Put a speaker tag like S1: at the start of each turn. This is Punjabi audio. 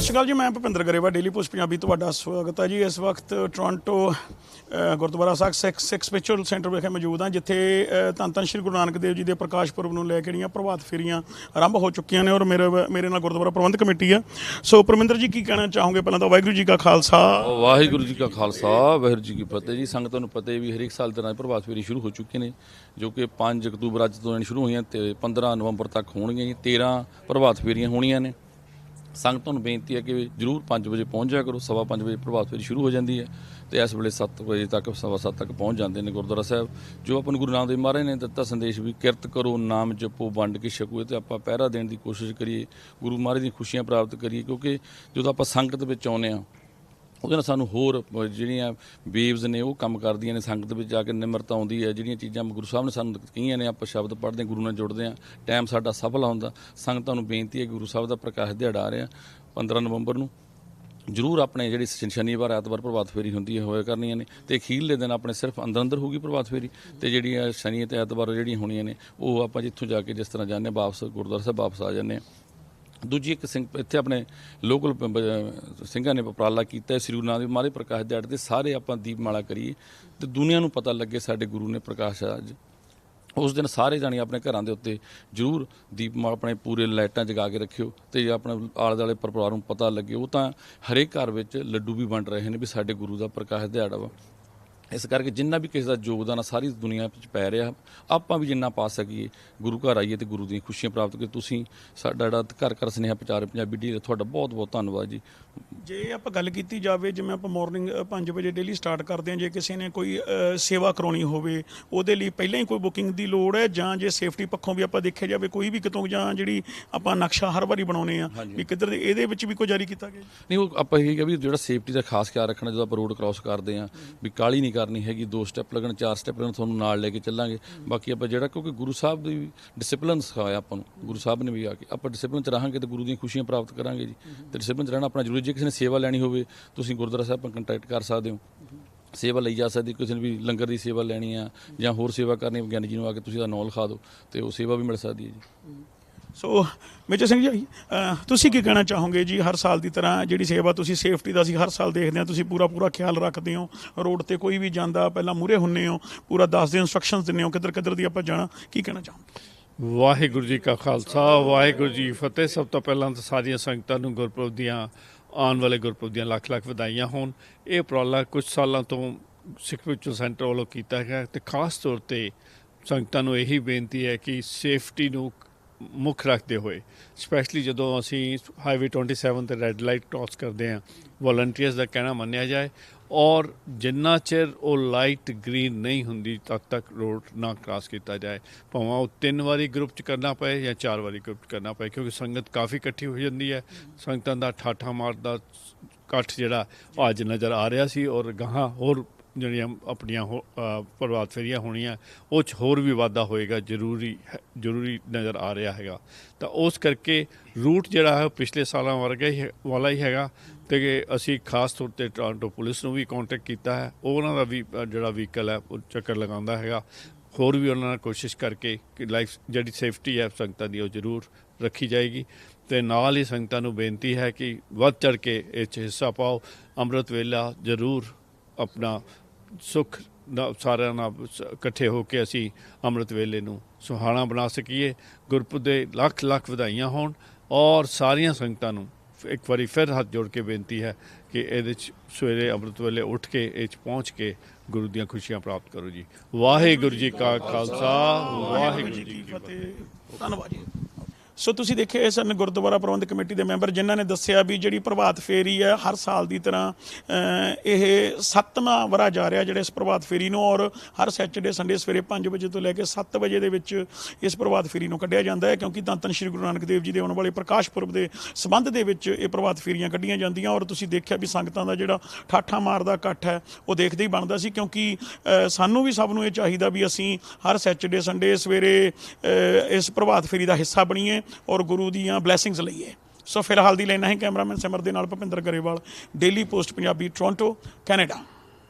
S1: ਸਤਿ ਸ਼੍ਰੀ ਅਕਾਲ ਜੀ, ਮੈਂ ਭੁਪਿੰਦਰ ਗਰੇਵਾ ਡੇਲੀ ਪੋਸਟ ਪੰਜਾਬੀ ਤੁਹਾਡਾ ਸਵਾਗਤ ਹੈ ਜੀ। ਇਸ ਵਕਤ Toronto Gurdwara Sahib Sikh Sikh spiritual centre ਵਿਖੇ ਮੌਜੂਦ ਹਾਂ, ਜਿੱਥੇ ਧੰਨ ਧੰਨ ਸ਼੍ਰੀ ਗੁਰੂ ਨਾਨਕ ਦੇਵ ਜੀ ਦੇ ਪ੍ਰਕਾਸ਼ ਪੁਰਬ ਨੂੰ ਲੈ ਕੇ ਜਿਹੜੀਆਂ ਪ੍ਰਭਾਤ ਫੇਰੀਆਂ ਆਰੰਭ ਹੋ ਚੁੱਕੀਆਂ ਨੇ ਔਰ ਮੇਰੇ ਮੇਰੇ ਨਾਲ ਗੁਰਦੁਆਰਾ ਪ੍ਰਬੰਧਕ ਕਮੇਟੀ ਆ ਸੋ ਪਰਮਿੰਦਰ ਜੀ, ਕੀ ਕਹਿਣਾ ਚਾਹੋਗੇ? ਪਹਿਲਾਂ ਤਾਂ ਵਾਹਿਗੁਰੂ ਜੀ ਕਾ ਖਾਲਸਾ।
S2: ਵਾਹਿਗੁਰੂ ਜੀ ਕਾ ਖਾਲਸਾ, ਵਾਹਿਗੁਰੂ ਜੀ ਕੀ ਫਤਿਹ ਜੀ। ਸੰਗਤਾਂ ਨੂੰ ਪਤਾ ਹੈ ਵੀ ਹਰੇਕ ਸਾਲ ਤਰ੍ਹਾਂ ਪ੍ਰਭਾਤ ਫੇਰੀ ਸ਼ੁਰੂ ਹੋ ਚੁੱਕੇ ਨੇ, ਜੋ ਕਿ 5 ਅਕਤੂਬਰ ਅੱਜ ਤੋਂ ਸ਼ੁਰੂ ਹੋਈਆਂ ਤੇ 15 ਨਵੰਬਰ ਤੱਕ ਹੋਣਗੀਆਂ ਜੀ। 13 ਪ੍ਰਭਾਤ ਫੇਰੀਆਂ ਹੋਣੀਆਂ ਨੇ। ਸੰਗਤਾਂ ਨੂੰ ਬੇਨਤੀ ਹੈ ਕਿ ਜਰੂਰ 5 ਵਜੇ ਪਹੁੰਚ ਜਾਇਆ ਕਰੋ, ਸਵਾ 5 ਵਜੇ ਪ੍ਰਭਾਤ ਫੇਰੀ ਸ਼ੁਰੂ ਹੋ ਜਾਂਦੀ ਹੈ ਤੇ ਇਸ ਵੇਲੇ 7 ਵਜੇ ਤੱਕ, ਸਵਾ 7 ਤੱਕ ਪਹੁੰਚ ਜਾਂਦੇ ਨੇ ਗੁਰਦੁਆਰਾ ਸਾਹਿਬ। ਜੋ ਆਪਾਂ ਨੂੰ ਗੁਰੂ ਨਾਨਕ ਦੇਵ ਮਹਾਰਾਜ ਨੇ ਦਿੱਤਾ ਸੰਦੇਸ਼ ਵੀ ਕਿਰਤ ਕਰੋ, ਨਾਮ ਜਪੋ, ਵੰਡ ਕੇ ਛਕੋ ਤੇ ਆਪਾਂ ਪਹਿਰਾ ਦੇਣ ਦੀ ਕੋਸ਼ਿਸ਼ ਕਰੀਏ, ਗੁਰੂ ਮਹਾਰਾਜ ਦੀਆਂ ਖੁਸ਼ੀਆਂ ਪ੍ਰਾਪਤ ਕਰੀਏ ਕਿਉਂਕਿ ਜਦੋਂ ਆਪਾਂ ਸੰਗਤ ਵਿੱਚ ਆਉਂਦੇ ਆ ਉਹਦੇ ਨਾਲ ਸਾਨੂੰ ਹੋਰ ਜਿਹੜੀਆਂ ਵੇਵਸ ਨੇ ਉਹ ਕੰਮ ਕਰਦੀਆਂ ਨੇ। ਸੰਗਤ ਵਿੱਚ ਜਾ ਕੇ ਨਿਮਰਤਾ ਆਉਂਦੀ ਹੈ। ਜਿਹੜੀਆਂ ਚੀਜ਼ਾਂ ਗੁਰੂ ਸਾਹਿਬ ਨੇ ਸਾਨੂੰ ਕਹੀਆਂ ਨੇ ਆਪਾਂ ਸ਼ਬਦ ਪੜ੍ਹਦੇ ਹਾਂ, ਗੁਰੂ ਨਾਲ ਜੁੜਦੇ ਆ ਟਾਈਮ ਸਾਡਾ ਸਫਲ ਆਉਂਦਾ। ਸੰਗਤਾਂ ਨੂੰ ਬੇਨਤੀ ਹੈ ਕਿ ਗੁਰੂ ਸਾਹਿਬ ਦਾ ਪ੍ਰਕਾਸ਼ ਦਿਹਾੜਾ ਆ ਰਿਹਾ 15 ਨਵੰਬਰ ਨੂੰ। ਜਰੂਰ ਆਪਣੇ ਜਿਹੜੀ ਸ਼ਨੀਵਾਰ ਐਤਵਾਰ ਪ੍ਰਭਾਤ ਫੇਰੀ ਹੁੰਦੀ ਹੈ ਹੋਇਆ ਕਰਨੀਆਂ ਨੇ। ਤੇ ਅਖੀਰਲੇ ਦਿਨ ਆਪਣੇ ਸਿਰਫ ਅੰਦਰ ਅੰਦਰ ਹੋਊਗੀ ਪ੍ਰਭਾਤ ਫੇਰੀ। ਤੇ ਜਿਹੜੀਆਂ ਸ਼ਨੀ ਤੇ ਐਤਵਾਰ ਜਿਹੜੀਆਂ ਹੋਣੀਆਂ ਨੇ ਉਹ ਆਪਾਂ ਜਿੱਥੋਂ ਜਾ ਕੇ ਜਿਸ ਤਰ੍ਹਾਂ ਜਾਂਦੇ ਹਾਂ ਵਾਪਸ ਗੁਰਦੁਆਰਾ ਸਾਹਿਬ ਵਾਪਸ ਆ ਜਾਂਦੇ ਹਾਂ। ਦੂਜੀ ਇੱਕ ਸਿੰਘ ਇੱਥੇ ਆਪਣੇ ਲੋਕਲ ਸਿੰਘਾਂ ਨੇ ਉਪਰਾਲਾ ਕੀਤਾ ਹੈ। ਸ੍ਰੀ ਗੁਰੂ ਨਾਨਕ ਦੇਵ ਮਹਾਰਾਜ ਪ੍ਰਕਾਸ਼ ਦਿਹਾੜੇ ਤੇ ਸਾਰੇ ਆਪਾਂ ਦੀਪਮਾਲਾ ਕਰੀਏ ਤੇ ਦੁਨੀਆ ਨੂੰ ਪਤਾ ਲੱਗੇ ਸਾਡੇ ਗੁਰੂ ਨੇ ਪ੍ਰਕਾਸ਼ ਅੱਜ ਉਸ ਦਿਨ ਸਾਰੇ ਜਾਣੇ ਆਪਣੇ ਘਰਾਂ ਦੇ ਉੱਤੇ ਜਰੂਰ ਦੀਪਮਾਲਾ ਆਪਣੇ ਪੂਰੇ ਲਾਈਟਾਂ ਜਗਾ ਕੇ ਰੱਖਿਓ ਤੇ ਆਪਣੇ ਆਲੇ ਦੁਆਲੇ ਪਰਿਵਾਰ ਨੂੰ ਪਤਾ ਲੱਗੇ, ਉਹ ਤਾਂ ਹਰੇਕ ਘਰ ਵਿੱਚ ਲੱਡੂ ਵੀ ਵੰਡ ਰਹੇ ਨੇ ਵੀ ਸਾਡੇ ਗੁਰੂ ਦਾ ਪ੍ਰਕਾਸ਼ ਦਿਹਾੜਾ ਵਾ। ਇਸ ਕਰਕੇ ਜਿੰਨਾ ਵੀ ਕਿਸੇ ਦਾ ਯੋਗਦਾਨ ਆ ਸਾਰੀ ਦੁਨੀਆ ਵਿੱਚ ਪੈ ਰਿਹਾ। ਆਪਾਂ ਵੀ ਜਿੰਨਾ ਪਾ ਸਕੀਏ ਗੁਰੂ ਘਰ ਆਈਏ ਤੇ ਗੁਰੂ ਦੀਆਂ ਖੁਸ਼ੀਆਂ ਪ੍ਰਾਪਤ ਕਰੀਏ ਤੁਸੀਂ ਸਾਡਾ ਜਿਹੜਾ ਘਰ ਘਰ ਸੁਨੇਹਾ ਪ੍ਰਚਾਰ ਪੰਜਾਬੀ ਡੀ ਤੁਹਾਡਾ ਬਹੁਤ ਬਹੁਤ ਧੰਨਵਾਦ ਜੀ।
S1: ਜੇ ਆਪਾਂ ਗੱਲ ਕੀਤੀ ਜਾਵੇ ਜਿਵੇਂ ਆਪਾਂ ਮਾਰਨਿੰਗ 5 ਵਜੇ ਡੇਲੀ ਸਟਾਰਟ ਕਰਦੇ ਹਾਂ ਜੇ ਕਿਸੇ ਨੇ ਕੋਈ ਸੇਵਾ ਕਰਾਉਣੀ ਹੋਵੇ ਉਹਦੇ ਲਈ ਪਹਿਲਾਂ ਹੀ ਕੋਈ ਬੁਕਿੰਗ ਦੀ ਲੋੜ ਹੈ ਜਾਂ ਜੇ ਸੇਫਟੀ ਪੱਖੋਂ ਵੀ ਆਪਾਂ ਦੇਖਿਆ ਜਾਵੇ ਕੋਈ ਵੀ ਕਿਤੋਂ ਜਾਂ ਜਿਹੜੀ ਆਪਾਂ ਨਕਸ਼ਾ ਹਰ ਵਾਰੀ ਬਣਾਉਨੇ ਆ ਵੀ ਕਿੱਧਰ ਦੇ ਇਹਦੇ ਵਿੱਚ ਵੀ ਕੋਈ ਜਾਰੀ ਕੀਤਾ ਗਿਆ?
S2: ਨਹੀਂ ਉਹ ਆਪਾਂ ਇਹ ਕਿ ਵੀ ਜਿਹੜਾ ਸੇਫਟੀ ਦਾ ਖਾਸ ਖਿਆਲ ਰੱਖਣਾ ਜਦੋਂ ਆਪਾਂ ਰੋਡ ਕ੍ਰਾਸ ਕਰਦੇ ਆਂ ਵੀ ਕਾਲੀ ਨਹੀਂ ਕਰਨੀ ਹੈਗੀ, ਦੋ ਸਟੈਪ ਲੱਗਣ, ਚਾਰ ਸਟੈਪ ਲੱਗਣ, ਤੁਹਾਨੂੰ ਨਾਲ ਲੈ ਕੇ ਚੱਲਾਂਗੇ। ਬਾਕੀ ਆਪਾਂ ਜਿਹੜਾ, ਕਿਉਂਕਿ ਗੁਰੂ ਸਾਹਿਬ ਦੀ ਡਿਸਪਲਿਨ ਸਿਖਾਇਆ ਆਪਾਂ ਨੂੰ, ਗੁਰੂ ਸਾਹਿਬ ਨੇ ਵੀ ਆ ਕੇ। ਆਪਾਂ ਡਿਸਪਲਿਨ ਚ ਰਹਾਂਗੇ ਤੇ ਗੁਰੂ ਦੀਆਂ ਖੁਸ਼ੀਆਂ ਪ੍ਰਾਪਤ ਕਰਾਂਗੇ ਜੀ। ਤੇ ਡਿਸਪਲਿਨ ਚ ਰਹਿਣਾ ਆਪਣਾ ਜ਼ਰੂਰੀ, ਜੇ ਕਿਸੇ ਨੇ ਸੇਵਾ ਲੈਣੀ ਹੋਵੇ, ਤੁਸੀਂ ਗੁਰਦੁਆਰਾ ਸਾਹਿਬ ਨਾਲ ਕੰਟੈਕਟ ਕਰ ਸਕਦੇ ਹੋ। ਸੇਵਾ ਲਈ ਜਾ ਸਕਦੀ, ਕਿਸੇ ਨੇ ਵੀ ਲੰਗਰ ਦੀ ਸੇਵਾ ਲੈਣੀ ਆ ਜਾਂ ਹੋਰ ਸੇਵਾ ਕਰਨੀ ਵਿਗਿਆਨੀ ਜੀ ਨੂੰ ਆ ਕੇ ਤੁਸੀਂ ਦਾ ਨੌਲ ਲਿਖਾ ਦਿਓ, ਤੇ ਉਹ ਸੇਵਾ ਵੀ ਮਿਲ ਸਕਦੀ ਹੈ ਜੀ।
S1: ਸੋ ਮੇਜਰ ਸਿੰਘ ਜੀ ਤੁਸੀਂ ਕੀ ਕਹਿਣਾ ਚਾਹੋਗੇ ਜੀ ਹਰ ਸਾਲ ਦੀ ਤਰ੍ਹਾਂ ਜਿਹੜੀ ਸੇਵਾ ਤੁਸੀਂ ਸੇਫਟੀ ਦਾ ਅਸੀਂ ਹਰ ਸਾਲ ਦੇਖਦੇ ਹਾਂ, ਤੁਸੀਂ ਪੂਰਾ ਪੂਰਾ ਖਿਆਲ ਰੱਖਦੇ ਹੋ, ਰੋਡ ਤੇ ਕੋਈ ਵੀ ਜਾਂਦਾ, ਪਹਿਲਾਂ ਮੂਰੇ ਹੁੰਨੇ ਹੋ, ਪੂਰਾ ਦੱਸਦੇ ਹੋ ਇਨਸਟਰਕਸ਼ਨਸ ਦਿੰਦੇ ਹੋ ਕਿੱਧਰ ਕਿੱਧਰ ਦੀ ਆਪਾਂ ਜਾਣਾ, ਕੀ ਕਹਿਣਾ ਚਾਹੋਗੇ?
S3: ਵਾਹਿਗੁਰੂ ਜੀ ਕਾ ਖਾਲਸਾ, ਵਾਹਿਗੁਰੂ ਜੀ ਫਤਿਹ। ਸਭ ਤੋਂ ਪਹਿਲਾਂ ਤਾਂ ਸਾਰੀਆਂ ਸੰਗਤਾਂ ਨੂੰ ਗੁਰਪੁਰਬ ਦੀਆਂ, ਆਉਣ ਵਾਲੇ ਗੁਰਪੁਰਬ ਦੀਆਂ ਲੱਖ ਲੱਖ ਵਧਾਈਆਂ ਹੋਣ। ਇਹ ਉਪਰਾਲਾ ਕੁਝ ਸਾਲਾਂ ਤੋਂ ਸਿੱਖ ਸਪਿਰਚੁਅਲ ਸੈਂਟਰ ਵੱਲੋਂ ਕੀਤਾ ਗਿਆ ਤੇ ਖਾਸ ਤੌਰ ਤੇ ਸੰਗਤਾਂ ਨੂੰ ਇਹੀ ਬੇਨਤੀ ਹੈ ਕਿ ਸੇਫਟੀ ਨੂੰ ਮੁੱਖ ਰੱਖਦੇ ਹੋਏ ਸਪੈਸ਼ਲੀ ਜਦੋਂ ਅਸੀਂ ਹਾਈਵੇ 27 ਤੇ ਰੈੱਡ ਲਾਈਟ ਕ੍ਰਾਸ ਕਰਦੇ ਹਾਂ ਵੋਲੰਟੀਅਰਸ ਦਾ ਕਹਿਣਾ ਮੰਨਿਆ ਜਾਏ, ਔਰ ਜਿੰਨਾ ਚਿਰ ਉਹ ਲਾਈਟ ਗ੍ਰੀਨ ਨਹੀਂ ਹੁੰਦੀ, ਤਦ ਤੱਕ ਰੋਡ ਨਾ ਕ੍ਰਾਸ ਕੀਤਾ ਜਾਏ। ਭਾਵੇਂ ਉਹ ਤਿੰਨ ਵਾਰੀ ਗਰੁੱਪ ਚ ਕਰਨਾ ਪਏ ਜਾਂ ਚਾਰ ਵਾਰੀ ਗਰੁੱਪ ਚ ਕਰਨਾ ਪਏ, ਕਿਉਂਕਿ ਸੰਗਤ ਕਾਫੀ ਇਕੱਠੀ ਹੋ ਜਾਂਦੀ ਹੈ। ਸੰਗਤਾਂ ਦਾ ਠਾਠਾ ਮਾਰਦਾ ਇਕੱਠ ਜਿਹੜਾ ਅੱਜ ਨਜ਼ਰ ਆ ਰਿਹਾ ਸੀ, ਔਰ ਗਾਹਾਂ ਹੋਰ ਜਿਹੜੀਆਂ ਆਪਣੀਆਂ ਹੋ- ਪ੍ਰਭਾਤ ਫੇਰੀਆਂ ਹੋਣੀਆਂ, ਉਹ ਚ ਹੋਰ ਵੀ ਵਾਧਾ ਹੋਏਗਾ, ਜ਼ਰੂਰੀ ਹੈ- ਜ਼ਰੂਰੀ ਨਜ਼ਰ ਆ ਰਿਹਾ ਹੈਗਾ। ਤਾਂ ਉਸ ਕਰਕੇ ਰੂਟ ਜਿਹੜਾ ਹੈ, ਉਹ ਪਿਛਲੇ ਸਾਲਾਂ ਵਰਗਾ ਹੀ ਹੈ- ਵਾਲਾ ਹੀ ਹੈਗਾ ਤੇ ਅਸੀਂ ਖਾਸ ਤੌਰ ਤੇ ਟੋਰਾਂਟੋ ਪੁਲਿਸ ਨੂੰ ਵੀ ਕੰਟੈਕਟ ਕੀਤਾ ਹੈ। ਉਹ ਉਹਨਾਂ ਦਾ ਵੀ ਜਿਹੜਾ ਵਹੀਕਲ ਹੈ, ਉਹ ਚੱਕਰ ਲਗਾਉਂਦਾ ਹੈਗਾ। ਹੋਰ ਵੀ ਉਹਨਾਂ ਨਾਲ ਕੋਸ਼ਿਸ਼ ਕਰਕੇ ਕਿ ਲਾਈਫ ਜਿਹੜੀ ਸੇਫਟੀ ਹੈ, ਸੰਗਤਾਂ ਦੀ ਉਹ ਜ਼ਰੂਰ ਰੱਖੀ ਜਾਏਗੀ। ਤੇ ਨਾਲ ਹੀ ਸੰਗਤਾਂ ਨੂੰ ਬੇਨਤੀ ਹੈ ਕਿ ਵੱਧ ਚੜ ਕੇ ਇਹ 'ਚ ਹਿੱਸਾ ਪਾਓ। ਅੰਮ੍ਰਿਤ ਵੇਲਾ ਜ਼ਰੂਰ ਆਪਣਾ ਸੁਖ ਨਾਲ ਸਾਰਿਆਂ ਨਾਲ ਸ- ਇਕੱਠੇ ਹੋ ਕੇ ਅਸੀਂ ਅੰਮ੍ਰਿਤ ਵੇਲੇ ਨੂੰ ਸੁਹਾਣਾ ਬਣਾ ਸਕੀਏ, ਗੁਰਪੁਰਬ ਦੇ ਲੱਖ ਲੱਖ ਵਧਾਈਆਂ ਹੋਣ ਔਰ ਸਾਰੀਆਂ ਸੰਗਤਾਂ ਨੂੰ ਇੱਕ ਵਾਰੀ ਫਿਰ ਹੱਥ ਜੋੜ ਕੇ ਬੇਨਤੀ ਹੈ ਕਿ ਇਹਦੇ ਚ ਸਵੇਰੇ ਅੰਮ੍ਰਿਤ ਵੇਲੇ ਉੱਠ ਕੇ ਇਹ ਚ ਪਹੁੰਚ ਕੇ ਗੁਰੂ ਦੀਆਂ ਖੁਸ਼ੀਆਂ ਪ੍ਰਾਪਤ ਕਰੋ ਜੀ। ਵਾਹਿਗੁਰੂ ਜੀ ਕਾ ਖਾਲਸਾ, ਵਾਹਿਗੁਰੂ ਜੀ ਕੀ ਫਤਿਹ।
S1: ਧੰਨਵਾਦ ਜੀ। ਸੋ ਤੁਸੀਂ ਦੇਖਿਆ ਇਹ ਸਨ ਗੁਰਦੁਆਰਾ ਪ੍ਰਬੰਧਕ ਕਮੇਟੀ ਦੇ ਮੈਂਬਰ ਜਿਨ੍ਹਾਂ ਨੇ ਦੱਸਿਆ ਵੀ ਜਿਹੜੀ ਪ੍ਰਭਾਤ ਫੇਰੀ ਹੈ, ਹਰ ਸਾਲ ਦੀ ਤਰ੍ਹਾਂ ਇਹ ਸੱਤਵਾਂ ਵਰਾ ਜਾ ਰਿਹਾ ਜਿਹੜੇ ਇਸ ਪ੍ਰਭਾਤ ਫੇਰੀ ਨੂੰ ਔਰ ਹਰ ਸੈਚਰਡੇ, ਸੰਡੇ ਸਵੇਰੇ 5 ਵਜੇ ਤੋਂ ਲੈ ਕੇ 7 ਵਜੇ ਦੇ ਵਿੱਚ ਇਸ ਪ੍ਰਭਾਤ ਫੇਰੀ ਨੂੰ ਕੱਢਿਆ ਜਾਂਦਾ ਹੈ ਕਿਉਂਕਿ ਤਾਂ ਧੰਨ ਸ਼੍ਰੀ ਗੁਰੂ ਨਾਨਕ ਦੇਵ ਜੀ ਦੇ ਆਉਣ ਵਾਲੇ ਪ੍ਰਕਾਸ਼ ਪੁਰਬ ਦੇ ਸੰਬੰਧ ਦੇ ਵਿੱਚ ਇਹ ਪ੍ਰਭਾਤ ਫੇਰੀਆਂ ਕੱਢੀਆਂ ਜਾਂਦੀਆਂ ਔਰ ਤੁਸੀਂ ਦੇਖਿਆ ਵੀ ਸੰਗਤਾਂ ਦਾ ਜਿਹੜਾ ਠਾਠਾ ਮਾਰਦਾ ਇਕੱਠ ਹੈ, ਉਹ ਦੇਖਦੇ ਹੀ ਬਣਦਾ ਸੀ ਕਿਉਂਕਿ ਸਾਨੂੰ ਵੀ ਸਭ ਨੂੰ ਇਹ ਚਾਹੀਦਾ ਵੀ ਅਸੀਂ ਹਰ ਸੈਚਰਡੇ, ਸੰਡੇ ਸਵੇਰੇ ਇਸ ਪ੍ਰਭਾਤ ਫੇਰੀ ਦਾ ਹਿੱਸਾ ਬਣੀਏ ਔਰ ਗੁਰੂ ਦੀਆਂ ਬਲੇਸਿੰਗਸ ਲਈਏ ਸੋ ਫਿਲਹਾਲ ਦੀ ਲਈ ਨਹੀਂ ਕੈਮਰਾਮੈਨ ਸਿਮਰ ਦੇ ਨਾਲ Bhupinder Grewal daily post Punjabi Toronto Canada